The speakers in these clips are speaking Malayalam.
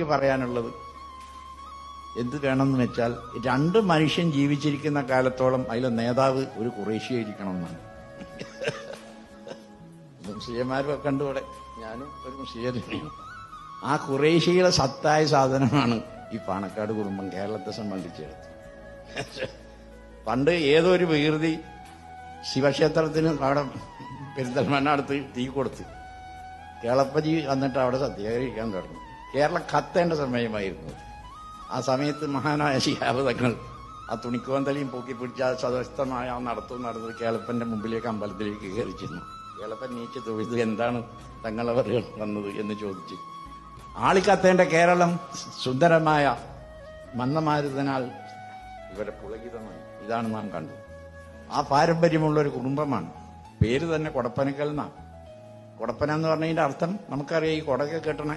എനിക്ക് പറയാനുള്ളത്. എന്ത് വേണമെന്ന് വെച്ചാൽ രണ്ട് മനുഷ്യൻ ജീവിച്ചിരിക്കുന്ന കാലത്തോളം അതിലെ നേതാവ് ഒരു കുറേശ്യായിരിക്കണം എന്നാണ് മുസ്ലിംമാരും ഒക്കെ കണ്ടുകൂടെ ഞാനും ഒരു മുസ്ലിം ആ കുറേശ്യയുടെ സത്തായ സാധനമാണ് ഈ പാണക്കാട് കുടുംബം കേരളത്തെ സംബന്ധിച്ചിടത്ത്. പണ്ട് ഏതോ ഒരു വികൃതി ശിവക്ഷേത്രത്തിന് അവിടെ പെരിന്തൽമണ്ണ അടുത്ത് തീ കൊടുത്ത് കേളപ്പജി വന്നിട്ട് അവിടെ സത്യാഗ്രഹിക്കാൻ തുടങ്ങി. കേരളം കത്തേണ്ട സമയമായിരുന്നു. ആ സമയത്ത് മഹാനായ ശിഹാബതങ്ങൾ ആ തുണിക്കോന്തലിയും പൊക്കി പിടിച്ച ആ സദസ്തമായ ആ നടത്തും നടന്നത് കേളപ്പന്റെ മുമ്പിലേക്ക് അമ്പലത്തിലേക്ക് കയറി ചെന്നു. കേളപ്പൻ നീച്ച് തൊഴുത് എന്താണ് തങ്ങളവർ വന്നത്? എന്ന് ചോദിച്ചു. ആളിക്കത്തേണ്ട കേരളം സുന്ദരമായ മന്ദമാരുതനാൽ ഇവരെ പുളകിതമായി ഇതാണ് നാം കണ്ടത്. ആ പാരമ്പര്യമുള്ള ഒരു കുടുംബമാണ്. പേര് തന്നെ കൊടപ്പനക്കൽ എന്നാണ്. കൊടപ്പന എന്ന് പറഞ്ഞതിന്റെ അർത്ഥം നമുക്കറിയാം ഈ കൊടക്കെ കെട്ടണ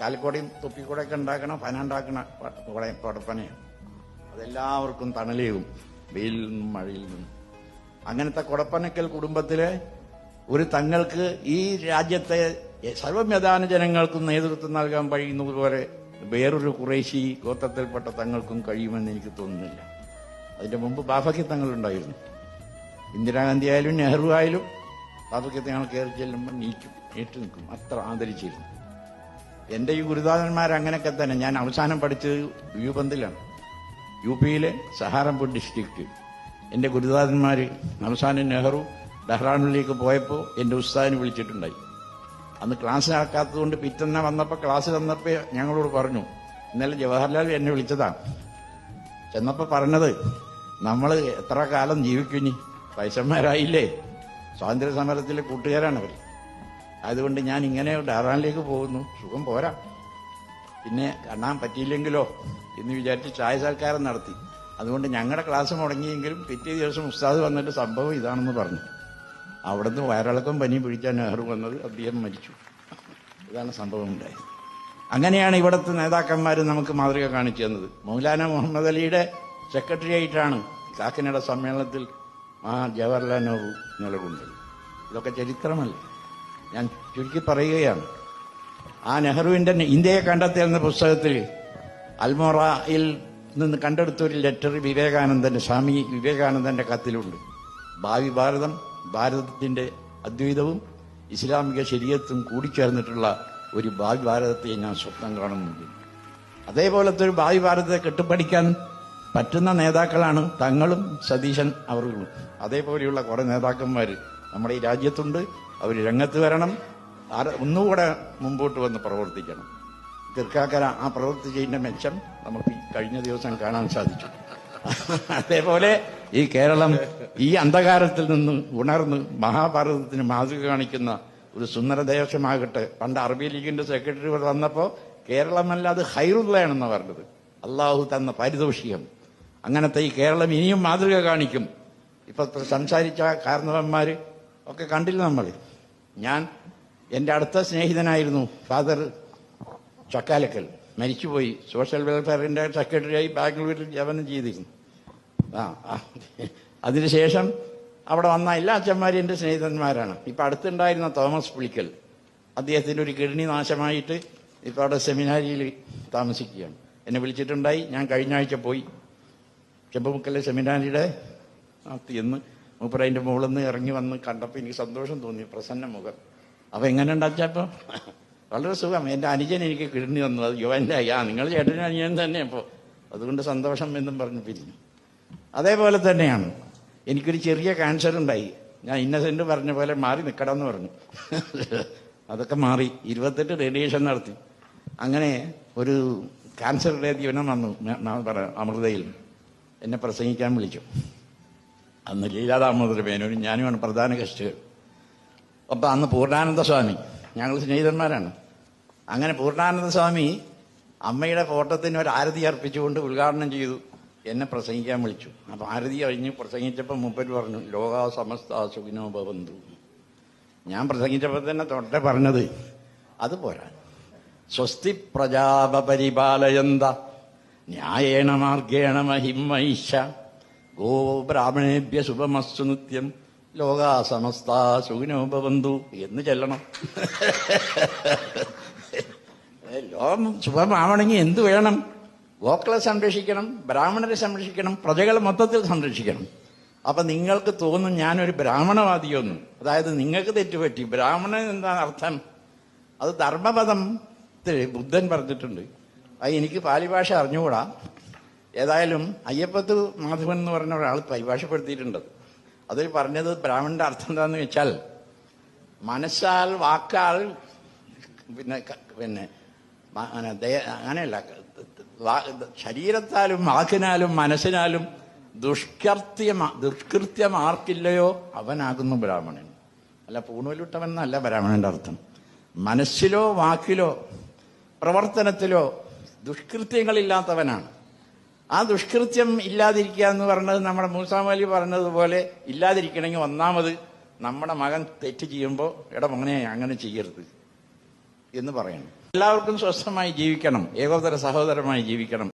കാലിക്കോടയും തുപ്പിക്കൂടെയൊക്കെ ഉണ്ടാക്കണ പന ഉണ്ടാക്കണ കൊടപ്പനയാണ് അതെല്ലാവർക്കും തണലേകും വെയിലിൽ നിന്നും മഴയിൽ നിന്നും. അങ്ങനത്തെ കൊടപ്പനക്കൽ കുടുംബത്തിലെ ഒരു തങ്ങൾക്ക് ഈ രാജ്യത്തെ സർവമേധാന ജനങ്ങൾക്കും നേതൃത്വം നൽകാൻ കഴിയുന്നതുപോലെ വേറൊരു കുറേശി ഗോത്രത്തിൽപ്പെട്ട തങ്ങൾക്കും കഴിയുമെന്ന് എനിക്ക് തോന്നുന്നില്ല. അതിന്റെ മുമ്പ് ബാഫക്കി തങ്ങളുണ്ടായിരുന്നു. ഇന്ദിരാഗാന്ധി ആയാലും നെഹ്റു ആയാലും ബാഫക്കി തങ്ങൾ കയറി ചെല്ലുമ്പോൾ നീക്കും ഏറ്റു നിൽക്കും അത്ര ആദരിച്ചിരുന്നു. എന്റെ ഈ ഗുരുദാസന്മാർ അങ്ങനെയൊക്കെ തന്നെ. ഞാൻ അവസാനം പഠിച്ചത് യുപന്തിലാണ്. യു പിയിലെ സഹാറംപൂർ ഡിസ്ട്രിക്റ്റ് എന്റെ ഗുരുദാസന്മാര് അവസാനം നെഹ്റു ഡെഹ്റാനിലേക്ക് പോയപ്പോൾ എന്റെ ഉസ്താദിനെ വിളിച്ചിട്ടുണ്ടായി. അന്ന് ക്ലാസ് ആക്കാത്തതുകൊണ്ട് പിറ്റന്ന വന്നപ്പോൾ ക്ലാസ് തന്നപ്പോൾ ഞങ്ങളോട് പറഞ്ഞു ഇന്നലെ ജവഹർലാൽ എന്നെ വിളിച്ചതാണ് ചെന്നപ്പോൾ പറഞ്ഞത് നമ്മൾ എത്ര കാലം ജീവിക്കുന്നു പൈസന്മാരായില്ലേ? സ്വാതന്ത്ര്യ സമരത്തിലെ കൂട്ടുകാരാണ് അവർ അതുകൊണ്ട് ഞാൻ ഇങ്ങനെ ഡാറാനിലേക്ക് പോകുന്നു. സുഖം പോരാ. പിന്നെ കാണാൻ പറ്റിയില്ലെങ്കിലോ എന്ന് വിചാരിച്ച് ചായ സൽക്കാരം നടത്തി. അതുകൊണ്ട് ഞങ്ങളുടെ ക്ലാസ് മുടങ്ങിയെങ്കിലും പിറ്റേ ദിവസം ഉസ്താദ് വന്നിട്ട് സംഭവം ഇതാണെന്ന് പറഞ്ഞു. അവിടുന്ന് വയറിളക്കം പനി പിടിച്ചാൽ നെഹ്റു വന്നത് അദ്ദേഹം മരിച്ചു. ഇതാണ് സംഭവം ഉണ്ടായത്. അങ്ങനെയാണ് ഇവിടുത്തെ നേതാക്കന്മാർ നമുക്ക് മാതൃക കാണിച്ചു തന്നത്. മൗലാന മുഹമ്മദ് അലിയുടെ സെക്രട്ടറി ആയിട്ടാണ് കാക്കനട സമ്മേളനത്തിൽ ആ ജവഹർലാൽ നെഹ്റു നിലകൊണ്ടത്. ഇതൊക്കെ ചരിത്രമല്ല? ഞാൻ ചുരുക്കി പറയുകയാണ്. ആ നെഹ്റുവിന്റെ ഇന്ത്യയെ കണ്ടെത്തി എന്ന പുസ്തകത്തിൽ അൽമോറയിൽ നിന്ന് കണ്ടെടുത്ത ഒരു ലെറ്റർ വിവേകാനന്ദന്റെ സ്വാമി വിവേകാനന്ദന്റെ കത്തിലുണ്ട്. ഭാവി ഭാരതം ഭാരതത്തിന്റെ അദ്വൈതവും ഇസ്ലാമിക ശരീരത്തും കൂടിച്ചേർന്നിട്ടുള്ള ഒരു ഭാവി ഭാരതത്തെ ഞാൻ സ്വപ്നം കാണുന്നുണ്ട് അതേപോലത്തെ ഒരു ഭാവി ഭാരതത്തെ കെട്ടിപ്പടിക്കാൻ പറ്റുന്ന നേതാക്കളാണ് തങ്ങളും സതീശൻ അവറുകളും. അതേപോലെയുള്ള കുറേ നേതാക്കന്മാർ നമ്മുടെ ഈ രാജ്യത്തുണ്ട്. അവർ രംഗത്ത് വരണം. ഒന്നുകൂടെ മുമ്പോട്ട് വന്ന് പ്രവർത്തിക്കണം. തീർക്കാക്കര ആ പ്രവർത്തിച്ചതിന്റെ മെച്ചം നമുക്ക് കഴിഞ്ഞ ദിവസം കാണാൻ സാധിച്ചു. അതേപോലെ ഈ കേരളം ഈ അന്ധകാരത്തിൽ നിന്ന് ഉണർന്ന് മഹാഭാരതത്തിന് മാതൃക കാണിക്കുന്ന ഒരു സുന്ദര ദേശമാകട്ടെ. പണ്ട് അറബി ലീഗിന്റെ സെക്രട്ടറി വന്നപ്പോൾ വന്നപ്പോ കേരളമല്ല അത് ഹൈറുള്ളയാണെന്ന് പറഞ്ഞത്. അള്ളാഹു തന്ന പാരിതോഷികം. അങ്ങനത്തെ ഈ കേരളം ഇനിയും മാതൃക കാണിക്കും. ഇപ്പൊ സംസാരിച്ച കാരണവന്മാര് ഒക്കെ കണ്ടില്ല നമ്മൾ ഞാൻ എന്റെ അടുത്ത സ്നേഹിതനായിരുന്നു ഫാദർ ചക്കാലക്കൽ. മരിച്ചുപോയി. സോഷ്യൽ വെൽഫെയറിന്റെ സെക്രട്ടറിയായി ബാംഗ്ലൂരിൽ ജപനം ചെയ്തിരുന്നു. ആ. അതിനുശേഷം അവിടെ വന്ന എല്ലാ അച്ഛന്മാരും എന്റെ സ്നേഹിതന്മാരാണ്. ഇപ്പൊ അടുത്തുണ്ടായിരുന്ന തോമസ് പുളിക്കൽ. അദ്ദേഹത്തിന്റെ ഒരു കിഡ്നി നാശമായിട്ട് ഇപ്പൊ അവിടെ സെമിനാരിയിൽ താമസിക്കുകയാണ്. എന്നെ വിളിച്ചിട്ടുണ്ടായി. ഞാൻ കഴിഞ്ഞ ആഴ്ച പോയി. ചെമ്പുമുക്കലെ സെമിനാരിയുടെ അകത്ത് എന്ന് മൂപ്പരതിന്റെ മുകളിൽ നിന്ന് ഇറങ്ങി വന്ന് കണ്ടപ്പോൾ എനിക്ക് സന്തോഷം തോന്നി പ്രസന്ന മുഖം. അപ്പം എങ്ങനെ ഉണ്ടാച്ചപ്പോ വളരെ സുഖം. എന്റെ അനുജൻ എനിക്ക് കിഡ്നി തന്നു. അത് യുവന്റെ ആ നിങ്ങൾ ചേട്ടനും അനുജൻ തന്നെ അപ്പോൾ അതുകൊണ്ട് സന്തോഷം എന്നും പറഞ്ഞ് പിരിഞ്ഞു. അതേപോലെ തന്നെയാണ്. എനിക്കൊരു ചെറിയ ക്യാൻസർ ഉണ്ടായി. ഞാൻ ഇന്നസെന്റ് പറഞ്ഞ പോലെ മാറി നിൽക്കണം പറഞ്ഞു. അതൊക്കെ മാറി. ഇരുപത്തെട്ട് റേഡിയേഷൻ നടത്തി. അങ്ങനെ ഒരു ക്യാൻസറുടെ ജീവനം വന്നു. അമൃതയിൽ. എന്നെ പ്രസംഗിക്കാൻ വിളിച്ചു. അന്ന് ലീലാദാമോദര മേനോനും ഞാനുമാണ് പ്രധാന ഗസ്റ്റുകൾ അപ്പൊ അന്ന് പൂർണാനന്ദ സ്വാമി. ഞങ്ങൾ സ്നേഹിതന്മാരാണ്. അങ്ങനെ പൂർണാനന്ദ സ്വാമി അമ്മയുടെ ഫോട്ടത്തിന് ഒരു ആരതി അർപ്പിച്ചുകൊണ്ട് ഉദ്ഘാടനം ചെയ്തു. എന്നെ പ്രസംഗിക്കാൻ വിളിച്ചു. അപ്പൊ ആരതി കഴിഞ്ഞ് പ്രസംഗിച്ചപ്പോൾ മൂപ്പര് പറഞ്ഞു ലോക സമസ്ത സുഖിനോ ഭവന്തു. ഞാൻ പ്രസംഗിച്ചപ്പോൾ തന്നെ തൊട്ടെ പറഞ്ഞത് അത് പോരാ. സ്വസ്തി പ്രജാപരിപാലയന്ത ന്യായേണ മാർഗേണ മഹിമൈഷ ഗോ ബ്രാഹ്മണേഭ്യ നിത്യം. ലോക സമസ്ത സുഖിനോ ഭവന്തു എന്ന് ചെല്ലണം. ലോകം ശുഭമാവണമെങ്കിൽ എന്ത് വേണം? ഗോക്കളെ സംരക്ഷിക്കണം ബ്രാഹ്മണരെ സംരക്ഷിക്കണം പ്രജകളെ മൊത്തത്തിൽ സംരക്ഷിക്കണം. അപ്പൊ നിങ്ങൾക്ക് തോന്നും ഞാനൊരു ബ്രാഹ്മണവാദിയൊന്നും. അതായത് നിങ്ങൾക്ക് തെറ്റുപറ്റി. ബ്രാഹ്മണൻ എന്താണ് അർത്ഥം? അത് ധർമ്മപദം ബുദ്ധൻ പറഞ്ഞിട്ടുണ്ട്. അത് എനിക്ക് പാലി ഭാഷ അറിഞ്ഞുകൂടാ. ഏതായാലും അയ്യപ്പത്ത് മാധവൻ എന്ന് പറഞ്ഞ ഒരാൾ പരിഭാഷപ്പെടുത്തിയിട്ടുണ്ട്. അതിൽ പറഞ്ഞത് ബ്രാഹ്മണന്റെ അർത്ഥം എന്താന്ന് വെച്ചാൽ മനസ്സാൽ വാക്കാൽ പിന്നെ പിന്നെ അങ്ങനെയല്ല ശരീരത്താലും വാക്കിനാലും മനസ്സിനാലും ദുഷ്കൃത്യം ദുഷ്കൃത്യം ആർക്കില്ലയോ അവനാകുന്നു ബ്രാഹ്മണൻ. അല്ല പൂണൂലുട്ടവൻ എന്നല്ല ബ്രാഹ്മണന്റെ അർത്ഥം. മനസ്സിലോ വാക്കിലോ പ്രവർത്തനത്തിലോ ദുഷ്കൃത്യങ്ങളില്ലാത്തവനാണ്. ആ ദുഷ്കൃത്യം ഇല്ലാതിരിക്കുക എന്ന് പറഞ്ഞത് നമ്മുടെ മൂസാമലി പറഞ്ഞതുപോലെ ഇല്ലാതിരിക്കണമെങ്കിൽ ഒന്നാമത് നമ്മുടെ മകൻ തെറ്റ് ചെയ്യുമ്പോൾ എടാ മകനെ അങ്ങനെ ചെയ്യരുത് എന്ന് പറയണം. എല്ലാവർക്കും സ്വസ്ഥമായി ജീവിക്കണം. ഏകോദര സഹോദരമായി ജീവിക്കണം.